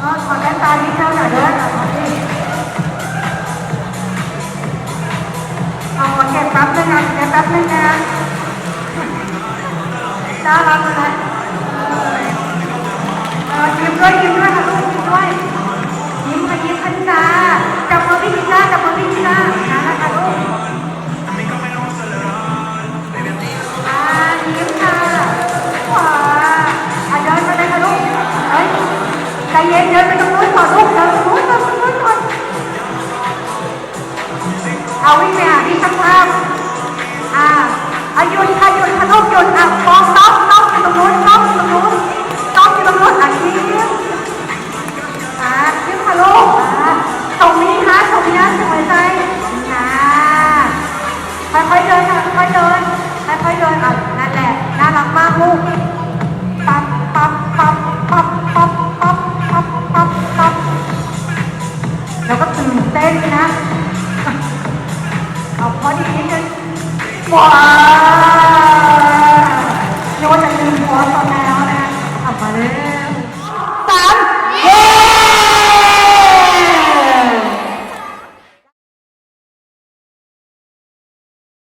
เออขอแก้ตาที่เท่าหน่อยด้วยขอที่เอาขอเก็บแป๊บนึงนะแก็บแป๊บนึงนะน่ารักเลย เย็นเดินไปตรงนู้นก่อนลูกเดินตรงนู้นก่อนตรงนู้นก่อนเอาวิ่งไปหาพี่ช่างภาพอ่าอายุดค่ะหยุดค่ะลูกหยุดอะฟองน้องน้องอยู่ตรงนู้นน้องอยู่ตรงนู้นน้องอยู่ตรงนู้นอะยิ้มอ่ายิ้มค่ะลูกอ่าตรงนี้ฮะตรงนี้สวยใจอ่าค่อยๆเดินค่ะค่อยๆเดินค่อยๆเดินอะนั่นแหละน่ารักมากลูก แล้วก็ตื่นเต้นนะ เอาพอดีนิดนึงว้า